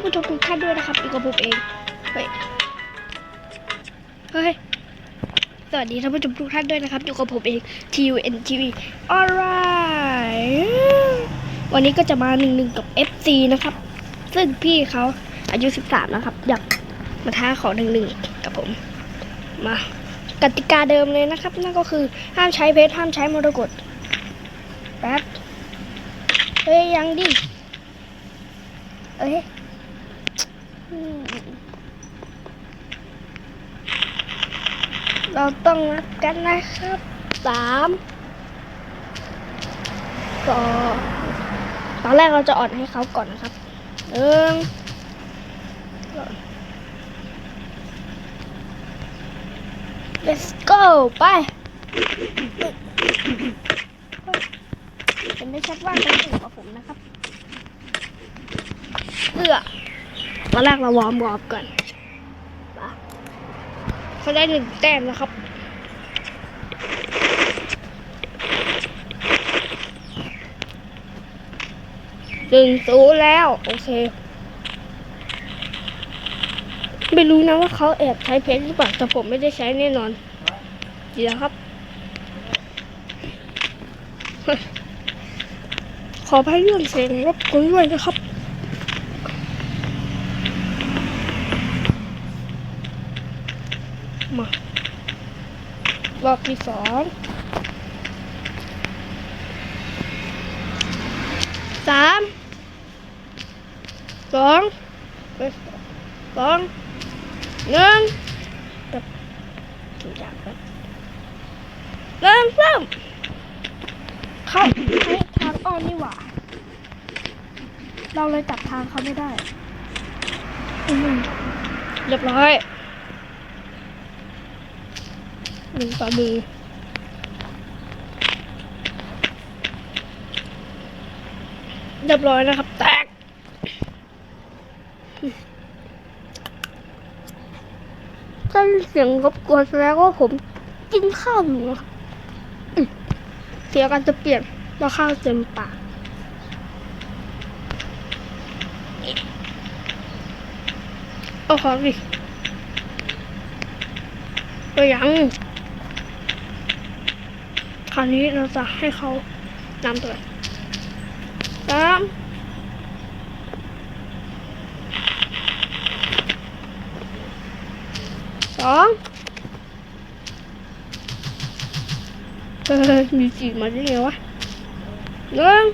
านผู้ชมทุกท่านด้วยนะครับอยู่กับผมเองเฮ้ยเฮ้ยสวัสดีท่านผู้ชมทุกท่านด้วยนะครับอยู่กับผมเอง T U N T V alright วันนี้ก็จะมาหนึ่งหนึ่งกับ FC นะครับ ซึ่งพี่เขาอายุ 13 นะครับ อยากมาท้าขอหนึ่งหนึ่งกับผม มากติกาเดิมเลยนะครับ นั่นก็คือห้ามใช้เพชรห้ามใช้มรกตแป๊บเฮ้ยยังดิเอ้ย เราต้องนับกันนะครับสามสองตอนแรกเราจะอ่อนให้เขาก่อนนะครับหนึ่งสอง let's go ไปเห็นได้ชัดว่าเขาสูงกว่าผมนะครับ เอื้อ ตอนแรกเราวอร์มวอร์มก่อนเขาได้หนึ่งแต้มนะครับหนึ่งศูนย์แล้ว โอเค ไม่รู้นะว่าเขาแอบใช้เพชรหรือเปล่าแต่ผมไม่ได้ใช้แน่นอนดีแล้วครับ ขอพายเรื่องเสียงรบกวนด้วยนะครับ มา รอบที่สองสามสองเอ้ยสองหนึ่งแบบทุกอย่างแบบเริ่มเริ่มเข้าให้ทางอ้อมนี่หว่า เราเลยจับทางเขาไม่ได้อืมเรียบร้อย หนึ่งต่อหนึ่งเรียบร้อยนะครับ แตก ถ้าเสียงรบกวนแสดงว่าผมกินข้าวอยู่นะครับเสียงกันจะเปลี่ยนเราข้าวเต็มปากเอาของดิก็ยัง คราวนี้เราจะให้เขานำตัวสามสองเออมีจีบมาได้ไงวะหนึ่ง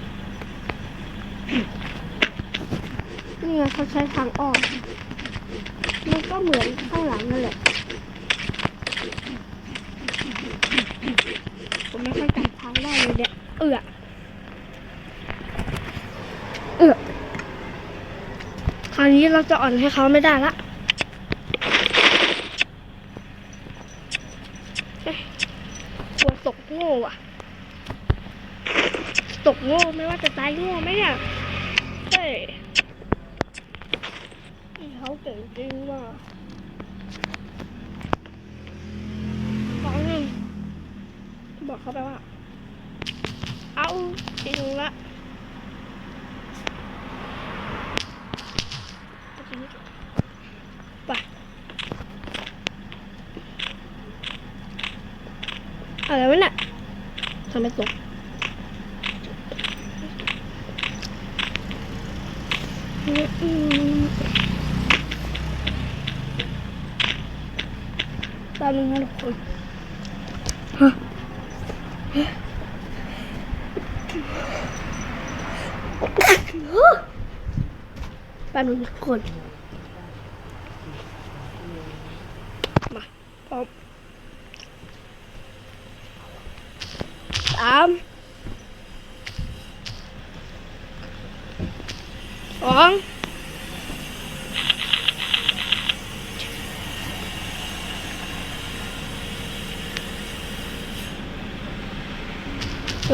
นี่ไงเขาใช้ทางออมมันก็เหมือนข้างหลังนั่นแหละ ผมไม่ค่อยจำทางได้เลยเนี่ย เอือเอือคราวนี้เราจะอ่อนให้เขาไม่ได้ละกลัวตกโง่อะตกโง่ไม่ว่าจะตายโง่ไหมเนี่ยเฮ้ยเขาเก่งจริงว่ะสองหนึ่ง บอก เขาไปว่า เอาจริงละไปอะไรวะเนี่ยทำไมตกอืมตามนึงนะทุกคนฮะ แป๊บนึงกคนมาพร้อมสามสอง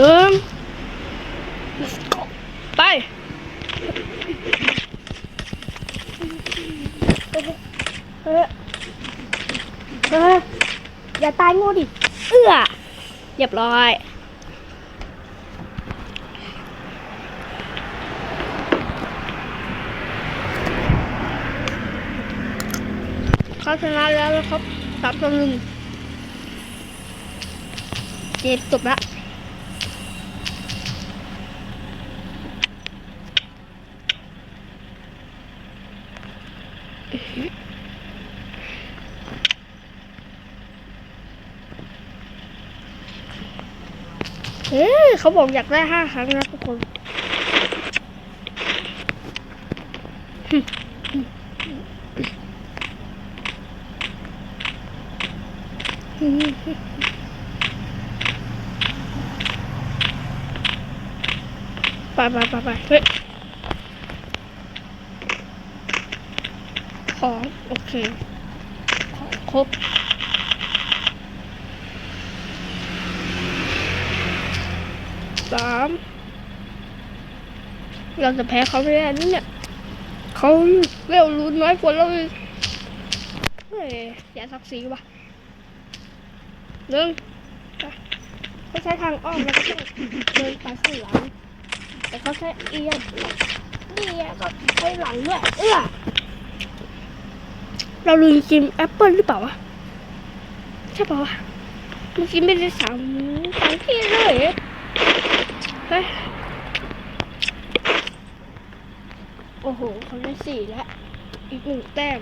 หนึ่ง let's go ไปเฮ้ยเฮ้ยเฮ้ยอย่าตายโง่ดิ เอื้อเรียบร้อยเเขาชนะแล้วนะครับสามต่อหนึ่งเกมจบละ เฮ้ยเขาบอกอยากได้ห้าครั้งนะทุกคนไปไปไปไปเฮ้ย ของโอเคของครบสามเราจะแพ้เขาไม่ได้นี่เนี่ยเขาเร็วรู้น้อยกว่าเราเฮ้ยอย่าสักสีว่ะหนึ่งเขาใช้ทางอ้อมแล้วก็เดินไปข้างหลัง แต่เขาใช้เอียงนี่ไงก็ใช้หลังด้วยเอื้อ เราลืมกินแอปเปิลหรือเปล่าวะใช่เปล่าวะเมื่อกี้ไม่ได้สั่งสั่งที่เลยเฮ้ยโอ้โหเขาได้สี่แล้วอีกหนึ่งแต้ม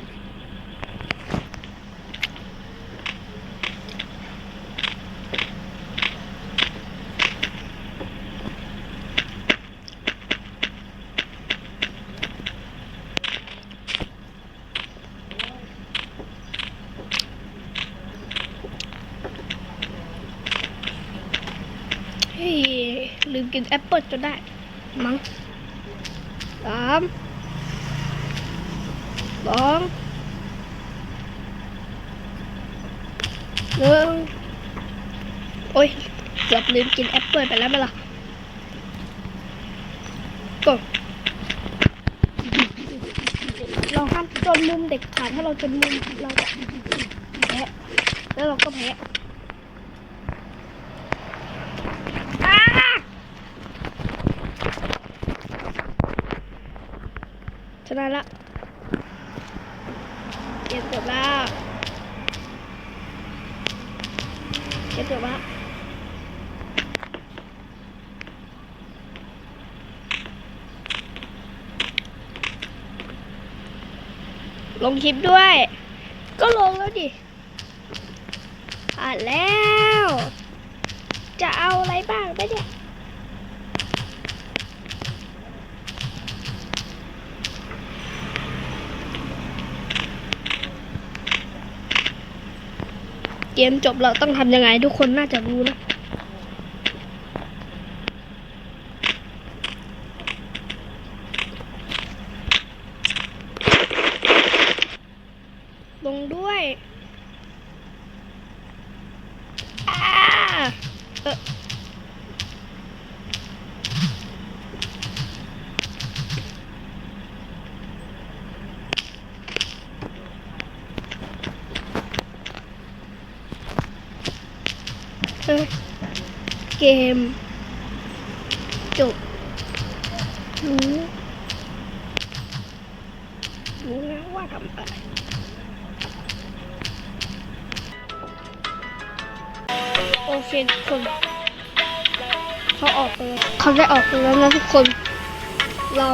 เฮ้ย ลืมกินแอปเปิลจนได้ มั้งสามสองหนึ่งโอ้ยเกือบลืมกินแอปเปิลไปแล้วไหมล่ะก็เราห้ามจนมุมเด็กขาดถ้าเราจนมุมเราจะแพ้แล้วเราก็แพ้อ้า ชนะละเกมจบแล้วเกมจบละลงคลิปด้วย ก็ลงแล้วดิผ่านแล้ว จะเอาอะไรบ้างไปเนี่ย เกมจบเราต้องทำยังไง ทุกคนน่าจะรู้นะ ลงด้วยอ่าเออ เออเกม จบ รู้รู้นะว่าทำอะไรโอเคทุกคนเขาออกไปแล้วเขาได้ออกไปแล้วนะทุกคน เรา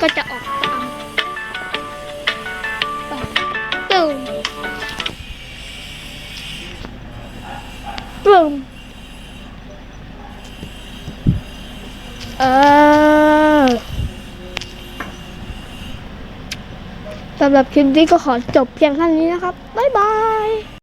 ก็จะออกไปำหรับคลิปนี้ก็ขอจบเพียงเท่านี้นะครับ บ๊ายบาย